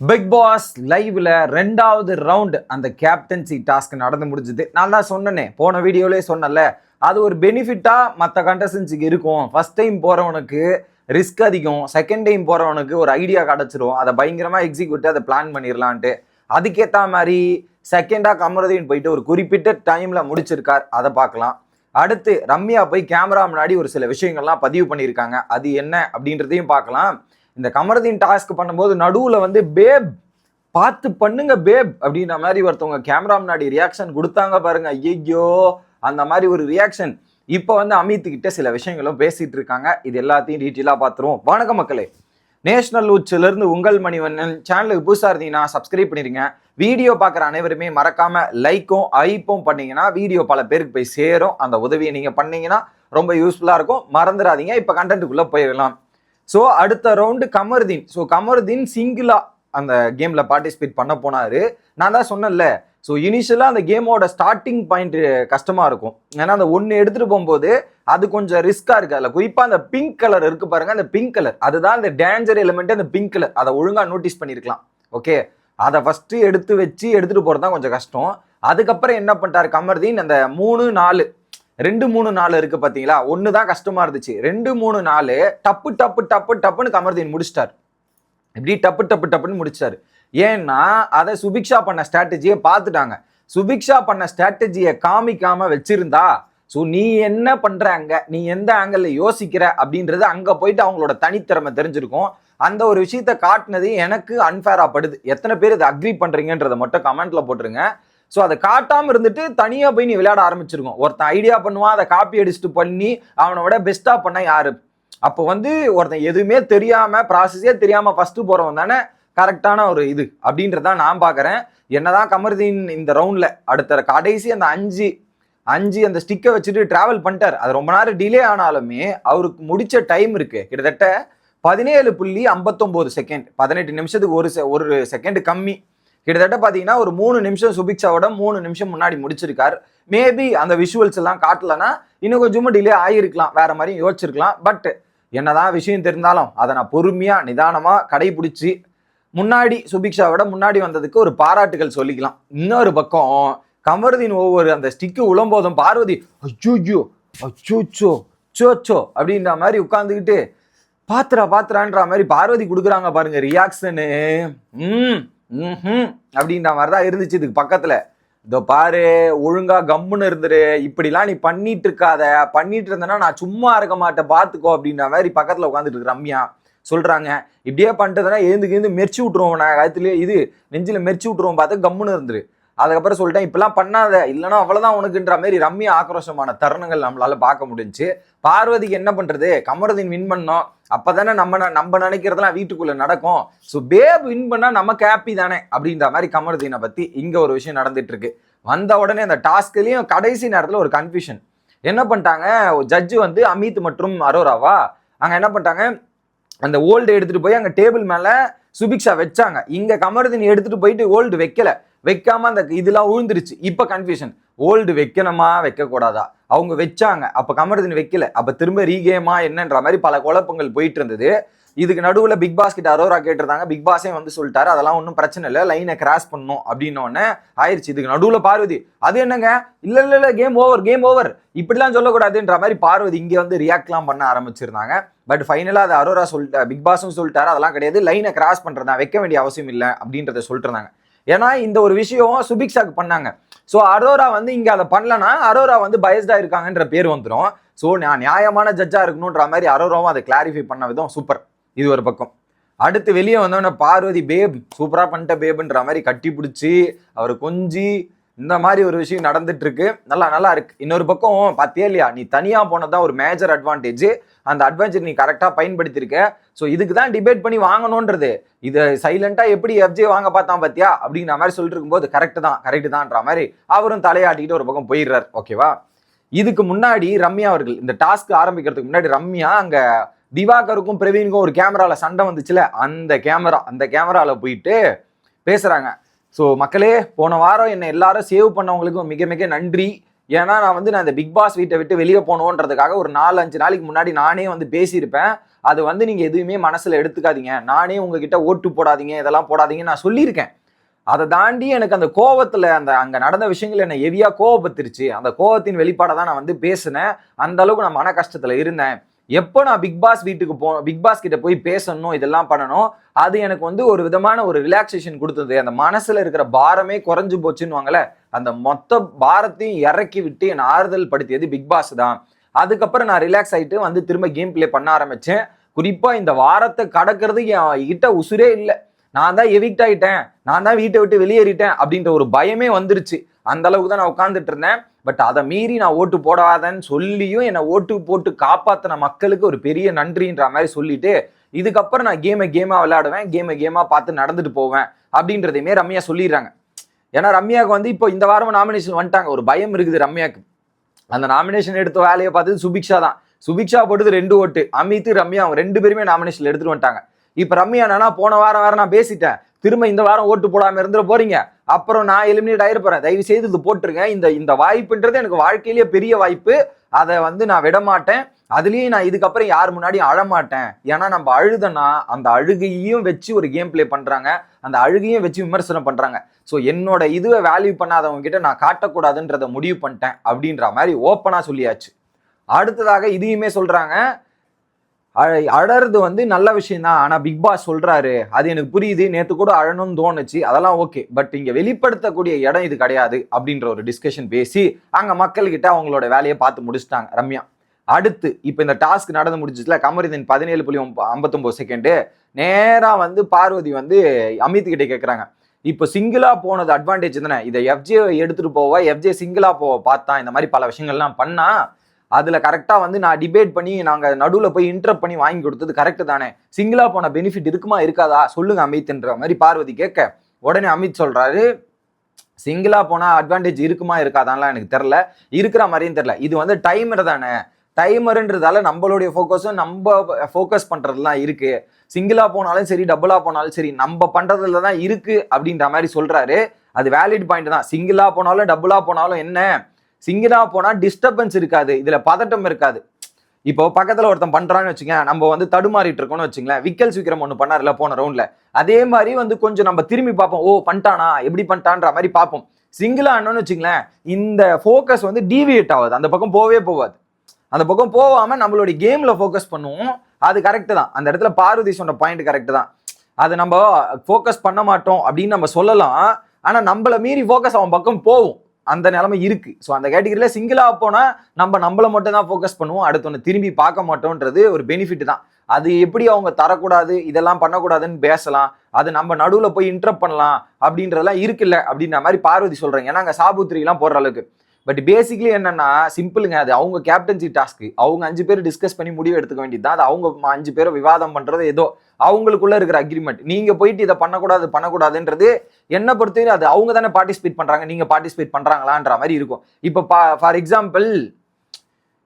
Big pass லைவ்ல ரெண்டாவது round அந்த கேப்டன்சி டாஸ்க் நடந்து முடிஞ்சது. நான் தான் சொன்னனே போன வீடியோலே சொன்னல அது ஒரு பெனிஃபிட்டா மற்ற கண்டஸ்டன்ஸுக்கு இருக்கும். ஃபர்ஸ்ட் டைம் போறவனுக்கு ரிஸ்க் அதிகம். செகண்ட் டைம் போறவனுக்கு ஒரு ஐடியா கிடச்சிரும். அதை பயங்கரமா எக்ஸிக்யூட் அதை பிளான் பண்ணிடலான்ட்டு அதுக்கேற்ற மாதிரி செகண்டாக கமரதீன் போயிட்டு ஒரு குறிப்பிட்ட டைமில் முடிச்சிருக்கார். அதை பார்க்கலாம். அடுத்து ரம்யா போய் கேமரா முன்னாடி ஒரு சில விஷயங்கள்லாம் பதிவு பண்ணியிருக்காங்க அது என்ன அப்படின்றதையும் பார்க்கலாம். இந்த கமரதீன் டாஸ்க் பண்ணும்போது நடுவில் வந்து பேப் பார்த்து பண்ணுங்க பேப் அப்படின்ற மாதிரி ஒருத்தவங்க கேமரா முன்னாடி ரியாக்ஷன் கொடுத்தாங்க பாருங்க. ஐயோ அந்த மாதிரி ஒரு ரியாக்ஷன் இப்போ வந்து அமித்துக்கிட்ட சில விஷயங்களும் பேசிட்டு இருக்காங்க. இது எல்லாத்தையும் டீட்டெயிலாக பார்த்துருவோம் வணக்கம் மக்களே. நேஷனல் உச்சிலிருந்து உங்கள் மணிவண்ணன். சேனலுக்கு புதுசாக இருந்தீங்கன்னா சப்ஸ்கிரைப் பண்ணிருங்க. வீடியோ பார்க்குற அனைவருமே மறக்காம லைக்கும் ஐப்பும் பண்ணீங்கன்னா வீடியோ பல பேருக்கு போய் சேரும். அந்த உதவியை நீங்கள் பண்ணீங்கன்னா ரொம்ப யூஸ்ஃபுல்லாக இருக்கும். மறந்துடாதீங்க. இப்போ கண்டென்ட்டுக்குள்ளே போயிடலாம். ஸோ அடுத்த ரவுண்டு கமருதீன். ஸோ கமருதீன் சிங்கிளா அந்த கேம்ல பார்ட்டிசிபேட் பண்ண போனாரு. நான் தான் சொன்னேன்ல. ஸோ இனிஷியலாக அந்த கேமோட ஸ்டார்டிங் பாயிண்ட் கஷ்டமாக இருக்கும். ஏன்னா அந்த ஒன்று எடுத்துகிட்டு போகும்போது அது கொஞ்சம் ரிஸ்க்காக இருக்குது. அதில் குறிப்பாக அந்த பிங்க் கலர் இருக்குது பாருங்கள் அந்த பிங்க் கலர் அதுதான் அந்த டேஞ்சர் எலிமெண்ட்டு அந்த பிங்க் கலர் அதை ஒழுங்காக நோட்டீஸ் பண்ணியிருக்கலாம் ஓகே அதை ஃபஸ்ட்டு எடுத்து வச்சு எடுத்துகிட்டு போகிறது தான் கொஞ்சம் கஷ்டம். அதுக்கப்புறம் என்ன பண்ணிட்டார் கமர்தீன்? அந்த மூணு நாலு ரெண்டு மூணு நாள் இருக்கு பார்த்தீங்களா ஒன்று தான் கஷ்டமா இருந்துச்சு. ரெண்டு மூணு நாள் டப்பு டப்பு டப்பு டப்புன்னு கமர்தீன் முடிச்சிட்டார். இப்படி டப்பு டப்பு டப்புன்னு முடிச்சார் ஏன்னா அதை சுபிக்ஷா பண்ண ஸ்ட்ராட்டஜியை பார்த்துட்டாங்க. சுபிக்ஷா பண்ண ஸ்ட்ராட்டஜியை காமிக்காம வச்சிருந்தா ஸோ நீ என்ன பண்ணுற அங்கே? நீ எந்த ஆங்கிளில் யோசிக்கிற? அப்படின்றது அங்கே போயிட்டு அவங்களோட தனித்திறமை தெரிஞ்சிருக்கும். அந்த ஒரு விஷயத்த காட்டினது எனக்கு அன்ஃபேரா படுது. எத்தனை பேர் இதை அக்ரி பண்ணுறீங்கன்றதை மட்டும் கமெண்ட்டில் போட்டுருங்க. ஸோ அதை காட்டாமல் இருந்துட்டு தனியாக போய் நீ விளையாட ஆரம்பிச்சிருக்கோம். ஒருத்தன் ஐடியா பண்ணுவான் அதை காப்பி அடிச்சுட்டு பண்ணி அவனை விட பெஸ்ட்டாக பண்ண யாரு? அப்போ வந்து ஒருத்தன் எதுவுமே தெரியாமல் ப்ராசஸே தெரியாமல் ஃபஸ்ட்டு போகிறவன் தானே கரெக்டான ஒரு இது அப்படின்றதான் நான் பார்க்குறேன். என்னதான் கமருதீன் இந்த ரவுண்டில் அடுத்த கடைசி அந்த அஞ்சு அஞ்சு அந்த ஸ்டிக்கை வச்சுட்டு ட்ராவல் பண்ணிட்டார். அது ரொம்ப நேரம் டிலே ஆனாலுமே அவருக்கு முடிச்ச டைம் இருக்கு. கிட்டத்தட்ட பதினேழு புள்ளி ஐம்பத்தொம்போது செகண்ட் பதினெட்டு நிமிஷத்துக்கு ஒரு செ ஒரு செகண்ட் கம்மி. கிட்டத்தட்ட பார்த்தீங்கன்னா ஒரு மூணு நிமிஷம் சுபிக்ஷாவோட மூணு நிமிஷம் முன்னாடி முடிச்சிருக்கார். மேபி அந்த விஷுவல்ஸ் எல்லாம் காட்டலனா இன்னும் கொஞ்சமும் டிலே ஆகிருக்கலாம் வேற மாதிரி யோசிச்சிருக்கலாம். பட் என்னதான் விஷயம் தெரிந்தாலும் அதை நான் பொறுமையா நிதானமா கடைபிடிச்சி முன்னாடி சுபிக்ஷாவோட முன்னாடி வந்ததுக்கு ஒரு பாராட்டுகள் சொல்லிக்கலாம். இன்னொரு பக்கம் கமருதீன் ஒவ்வொரு அந்த ஸ்டிக்கு உளம்போதும் பார்வதி அச்சோச்சோ அச்சோச்சோ சோச்சோ அப்படின்ற மாதிரி உட்காந்துக்கிட்டு பாத்திரா பாத்திரான்ற மாதிரி பார்வதி கொடுக்குறாங்க பாருங்க ரியாக்ஷனு ம். ம் அப்படின்ற மாதிரி தான் இருந்துச்சு இதுக்கு பக்கத்தில். இதோ பாரு ஒழுங்கா கம்முன்னு இருந்துரு. இப்படிலாம் நீ பண்ணிட்டு இருக்காத. பண்ணிட்டு இருந்தேன்னா நான் சும்மா இருக்க மாட்டேன் பார்த்துக்கோ அப்படின்ற மாதிரி பக்கத்தில் உட்காந்துட்டு இருக்கு ரம்யா. சொல்கிறாங்க இப்படியே பண்ணிட்டதுன்னா எழுந்துக்கு எழுந்து மெரிச்சு விட்ருவோம் நான். கழுத்துலேயே இது நெஞ்சில் மெரிச்சு விட்ருவோம் பார்த்து கம்முன்னு இருந்துரு. அதுக்கப்புறம் சொல்லிட்டேன் இப்பெல்லாம் பண்ணாத இல்லைனா அவ்வளோதான் உனக்குன்ற மாதிரி ரம்மிய ஆக்ரோஷமான தருணங்கள் நம்மளால பார்க்க முடிஞ்சு பார்வதிக்கு என்ன பண்றது? கமருதீன் வின் பண்ணோம். அப்பதானே நம்ம ந- நம்ம நினைக்கிறதெல்லாம் வீட்டுக்குள்ள நடக்கும். ஸோ பேப் வின் பண்ணா நமக்கு ஹாப்பி தானே? அப்படின்ற மாதிரி கமரதீனை பத்தி இங்க ஒரு விஷயம் நடந்துட்டு இருக்கு. வந்த உடனே அந்த டாஸ்க்லயும் கடைசி நேரத்தில் ஒரு கன்ஃபியூஷன் என்ன பண்ணிட்டாங்க? ஜட்ஜு வந்து அமித் மற்றும் அரோராவா? அங்கே என்ன பண்ணிட்டாங்க? அந்த ஓல்டு எடுத்துட்டு போய் அங்கே டேபிள் மேலே சுபிக்ஷா வச்சாங்க. இங்கே கமருதீன் எடுத்துட்டு போயிட்டு ஓல்டு வைக்கல. வைக்காம அந்த இதெல்லாம் உழுந்துருச்சு. இப்போ கன்ஃபியூஷன் ஓல்டு வைக்கணுமா? வைக்கக்கூடாதா? அவங்க வச்சாங்க. அப்போ கமருதீன் வைக்கல. அப்போ திரும்ப ரீகேமா என்னன்ற மாதிரி பல குழப்பங்கள் போயிட்டு இருந்தது இதுக்கு நடுவில் பிக் பாஸ் கிட்ட அரோரா கேட்டிருந்தாங்க பிக் பாஸே வந்து சொல்லிட்டாரு. அதெல்லாம் ஒன்றும் பிரச்சனை இல்லை. லைனை கிராஸ் பண்ணும் அப்படின்னோடனே ஆயிடுச்சு இதுக்கு நடுவில் பார்வதி அது என்னங்க? இல்லை இல்லை இல்லை. கேம் ஓவர் கேம் ஓவர் இப்படிலாம் சொல்லக்கூடாதுன்ற மாதிரி பார்வதி இங்கே வந்து ரியாக்ட்லாம் பண்ண ஆரம்பிச்சிருந்தாங்க. பட் ஃபைனலாக அது அரோரா சொல்லிட்டா பிக் பாஸும் சொல்லிட்டாரு. அதெல்லாம் கிடையாது. லைனை கிராஸ் பண்ணுறதா வைக்க வேண்டிய அவசியம் இல்லை அப்படின்றத சொல்லிட்டு இருந்தாங்க ஏன்னா இந்த ஒரு விஷயம் சுபிக்ஷாக்கு பண்ணாங்க. ஸோ அரோரா வந்து இங்கே அதை பண்ணலன்னா அரோரா வந்து பயஸ்டாக இருக்காங்கன்ற பேர் வந்துடும் ஸோ நான் நியாயமான ஜட்ஜாக இருக்கணுன்ற மாதிரி அரோராவும் அதை கிளாரிஃபை பண்ண விதம் சூப்பர் இது ஒரு பக்கம். அடுத்து வெளியே வந்தோடனே பார்வதி பேப் சூப்பராக பண்ணிட்ட பேப்ன்ற மாதிரி கட்டி பிடிச்சி அவர் கொஞ்சி இந்த மாதிரி ஒரு விஷயம் நடந்துட்டு இருக்கு நல்லா நல்லா இருக்கு. இன்னொரு பக்கம் பார்த்தியா இல்லையா? நீ தனியா போனதான் ஒரு மேஜர் அட்வான்டேஜ் அந்த அட்வான்டேஜ் நீ கரெக்டா பயன்படுத்தியிருக்க ஸோ இதுக்கு தான் டிபேட் பண்ணி வாங்கணுன்றது இதை சைலண்டா எப்படி எஃப்ஜே வாங்க பார்த்தான் பாத்தியா? அப்படிங்கிற மாதிரி சொல்லிட்டு இருக்கும்போது கரெக்ட் தான் கரெக்ட் தான்ன்ற மாதிரி அவரும் தலையாட்டிக்கிட்டு ஒரு பக்கம் போயிடுறார். ஓகேவா இதுக்கு முன்னாடி ரம்யா அவர்கள் இந்த டாஸ்க் ஆரம்பிக்கிறதுக்கு முன்னாடி ரம்யா அங்க திவாகருக்கும் பிரவீனுக்கும் ஒரு கேமரால சண்டை வந்துச்சுல? அந்த கேமரா அந்த கேமரால போயிட்டு பேசுறாங்க. ஸோ மக்களே போன வாரம் என்னை எல்லாரும் சேவ் பண்ணவங்களுக்கும் மிக மிக நன்றி. ஏன்னா நான் வந்து நான் இந்த பிக் பாஸ் வீட்டை விட்டு வெளியே போகணுன்றதுக்காக ஒரு நாலு அஞ்சு நாளைக்கு முன்னாடி நானே வந்து பேசியிருப்பேன். அது வந்து நீங்கள் எதுவுமே மனசில் எடுத்துக்காதீங்க. நானே உங்ககிட்ட ஓட்டு போடாதீங்க இதெல்லாம் போடாதீங்க நான் சொல்லியிருக்கேன். அதை தாண்டி எனக்கு அந்த கோவத்தில் அந்த அங்கே நடந்த விஷயங்கள் என்னை ஹெவியாக கோவப்பத்திருச்சு அந்த கோவத்தின் வெளிப்பாடை தான் நான் வந்து பேசினேன். அந்த அளவுக்கு நான் மன கஷ்டத்தில் இருந்தேன். எப்போ நான் பிக் பாஸ் வீட்டுக்கு போ பிக் பாஸ் கிட்ட போய் பேசணும் இதெல்லாம் பண்ணணும் அது எனக்கு வந்து ஒரு விதமான ஒரு ரிலாக்ஸேஷன் கொடுத்தது. அந்த மனசுல இருக்கிற பாரமே குறைஞ்சு போச்சுன்னு அந்த மொத்த பாரத்தையும் இறக்கி விட்டு என்னை ஆறுதல் படுத்தியது பிக் பாஸ் தான். அதுக்கப்புறம் நான் ரிலாக்ஸ் ஆகிட்டு வந்து திரும்ப கேம் பிளே பண்ண ஆரம்பிச்சேன். குறிப்பா இந்த வாரத்தை கடக்கிறது என்கிட்ட உசுரே இல்லை. நான் தான் எவிக்ட் ஆயிட்டேன். நான் தான் வீட்டை விட்டு வெளியேறிட்டேன் அப்படின்ற ஒரு பயமே வந்துருச்சு. அந்த அளவுக்கு தான் நான் உட்காந்துட்டு இருந்தேன். பட் அதை மீறி நான் ஓட்டு போடாதேன்னு சொல்லியும் என்னை ஓட்டு போட்டு காப்பாற்றின மக்களுக்கு ஒரு பெரிய நன்றின்ற மாதிரி சொல்லிட்டு இதுக்கப்புறம் நான் கேமை கேமாக விளையாடுவேன் கேமை கேமாக பார்த்து நடந்துட்டு போவேன் அப்படின்றதையுமே ரம்யா சொல்லிடுறாங்க. ஏன்னா ரம்யாவுக்கு வந்து இப்போ இந்த வாரம் நாமினேஷன் வந்துட்டாங்க. ஒரு பயம் இருக்குது ரம்யாக்கு அந்த நாமினேஷன் எடுத்த வேலையை பார்த்தது சுபிக்ஷா தான். சுபிக்ஷா போட்டது ரெண்டு ஓட்டு. அமித் ரம்யா அவங்க ரெண்டு பேருமே நாமினேஷன் எடுத்துட்டு வந்துட்டாங்க. இப்போ ரம்யா என்னன்னா போன வாரம் வேற நான் பேசிட்டேன். திரும்ப இந்த வாரம் ஓட்டு போடாமல் இருந்துட போறீங்க. அப்புறம் நான் எலிமினேட் ஆயிருப்பேன் தயவு செய்து இது போட்டுருங்க. இந்த இந்த வாய்ப்புன்றது எனக்கு வாழ்க்கையிலேயே பெரிய வாய்ப்பு. அதை வந்து நான் விட மாட்டேன் நான் இதுக்கப்புறம் யார் முன்னாடியும் அழமாட்டேன். ஏன்னா நம்ம அழுதனா அந்த அழுகையும் வச்சு ஒரு கேம் ப்ளே பண்ணுறாங்க அந்த அழுகையும் வச்சு விமர்சனம் பண்ணுறாங்க ஸோ என்னோட இதுவை வேல்யூ பண்ணாதவங்க கிட்ட நான் காட்டக்கூடாதுன்றதை முடிவு பண்ணிட்டேன் அப்படின்ற மாதிரி ஓப்பனாக சொல்லியாச்சு. அடுத்ததாக இதையுமே சொல்கிறாங்க அழறது வந்து நல்ல விஷயம் தான் பிக் பாஸ் சொல்கிறாரு அது எனக்கு புரியுது நேற்று கூட அழணும்னு தோணுச்சு அதெல்லாம் ஓகே பட் இங்கே வெளிப்படுத்தக்கூடிய இடம் இது கிடையாது அப்படின்ற ஒரு டிஸ்கஷன் பேசி அங்கே மக்கள்கிட்ட அவங்களோட வேலையை பார்த்து முடிச்சிட்டாங்க ரம்யா. அடுத்து இப்போ இந்த டாஸ்க் நடந்து முடிஞ்சதுல கமரிதன் பதினேழு புள்ளி ஐம்பத்தொம்போது செகண்டு நேராக வந்து பார்வதி வந்து அமித் கிட்டே கேட்குறாங்க இப்போ சிங்கிளா போனது அட்வான்டேஜ் தானே? இதை எஃப்ஜே எடுத்துட்டு போவா எஃப்ஜே சிங்கிளா போவ பார்த்தா இந்த மாதிரி பல விஷயங்கள்லாம் பண்ணா அதில் கரெக்டாக வந்து நான் டிபேட் பண்ணி நாங்கள் நடுவில் போய் இன்டரப்ட் பண்ணி வாங்கி கொடுத்தது கரெக்டு தானே. சிங்கிளாக போன பெனிஃபிட் இருக்குமா இருக்காதா? சொல்லுங்க அமித்ன்ற மாதிரி பார்வதி கேட்க உடனே அமித் சொல்கிறாரு சிங்கிளாக போனால் அட்வான்டேஜ் இருக்குமா இருக்காதான்லாம் எனக்கு தெரில இருக்கிற மாதிரியும் தெரில இது வந்து டைமர் தானே. டைமருன்றதால நம்மளுடைய ஃபோக்கஸும் நம்ம ஃபோக்கஸ் பண்ணுறதுலாம் இருக்குது சிங்கிளாக போனாலும் சரி டபுளாக போனாலும் சரி நம்ம பண்ணுறதுல தான் இருக்குது அப்படின்ற மாதிரி சொல்கிறாரு அது வேலிட் பாயிண்ட் தான். சிங்கிளாக போனாலும் டபுளாக போனாலும் என்ன? சிங்கிளா போனா டிஸ்டர்பன்ஸ் இருக்காது. இதுல பதட்டம் இருக்காது. இப்போ பக்கத்துல ஒருத்தன் பண்றான்னு வச்சுங்க நம்ம வந்து தடுமாறிட்டு இருக்கோம்னு வச்சுங்களேன் விக்கல் சீக்கிரம் ஒன்று பண்ணார்ல போன ரவுண்ட்ல அதே மாதிரி வந்து கொஞ்சம் நம்ம திரும்பி பார்ப்போம். ஓ பண்ணிட்டானா? எப்படி பண்ணிட்டான்ற மாதிரி பார்ப்போம். சிங்கிளா ஆனோன்னு வச்சுங்களேன் இந்த ஃபோக்கஸ் வந்து டீவியேட் ஆகாது. அந்த பக்கம் போவே போகாது. அந்த பக்கம் போகாம நம்மளுடைய கேம்ல ஃபோக்கஸ் பண்ணுவோம். அது கரெக்ட் தான். அந்த இடத்துல பார்வதி சொன்ன பாயிண்ட் கரெக்ட் தான். அது நம்ம ஃபோக்கஸ் பண்ண மாட்டோம் அப்படின்னு நம்ம சொல்லலாம். ஆனா நம்மள மீறி ஃபோக்கஸ் அவன் பக்கம் போகும். அந்த நிலைமை இருக்கு. ஸோ அந்த கேட்டகரியில் சிங்கிளாக போனால் நம்ம நம்மள மட்டும் தான் ஃபோக்கஸ் பண்ணுவோம். அடுத்தவனை திரும்பி பார்க்க மாட்டோம்ன்றது ஒரு பெனிஃபிட் தான். அது எப்படி அவங்க தரக்கூடாது இதெல்லாம் பண்ணக்கூடாதுன்னு பேசலாம். அது நம்ம நடுவில் போய் இன்டரப்ட் பண்ணலாம் அப்படின்றதெல்லாம் இருக்குல்ல அப்படின்ற மாதிரி பார்வதி சொல்கிறாங்க ஏன்னா அங்கே சாபுத்திரிலாம் போடுற அளவுக்கு. பட் பேசிக்லி என்னன்னா சிம்பிளுங்க அது. அவங்க கேப்டன்சி டாஸ்க்கு அவங்க அஞ்சு பேர் டிஸ்கஸ் பண்ணி முடிவு எடுத்துக்க வேண்டியது தான். அது அவங்க அஞ்சு பேரும் விவாதம் பண்ணுறது ஏதோ. அவங்களுக்குள்ள இருக்கிற அக்ரிமெண்ட் நீங்கள் போயிட்டு இதை பண்ணக்கூடாது பண்ணக்கூடாதுன்றது என்ன பொறுத்தவரை அது அவங்க தானே பார்ட்டிசிபேட் பண்றாங்க நீங்க பார்ட்டிசிபேட் பண்றாங்களான்ற மாதிரி இருக்கும். இப்போ ஃபார் எக்ஸாம்பிள்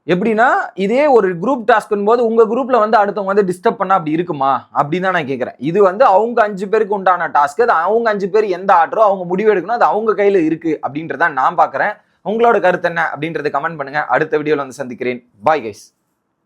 எப்படின்னா இதே ஒரு குரூப் டாஸ்க் போது உங்க குரூப்ல வந்து அடுத்தவங்க வந்து டிஸ்டர்ப் பண்ணா அப்படி இருக்குமா? அப்படின்னு தான் நான் கேட்கறேன். இது வந்து அவங்க அஞ்சு பேருக்கு உண்டான டாஸ்க் அது அவங்க அஞ்சு பேர் எந்த ஆர்டரோ அவங்க முடிவு எடுக்கணும் அது அவங்க கையில இருக்கு அப்படின்றதான் நான் பாக்குறேன் உங்களோட கருத்து என்ன அப்படின்றது கமெண்ட் பண்ணுங்க. அடுத்த வீடியோல வந்து சந்திக்கிறேன். Bye guys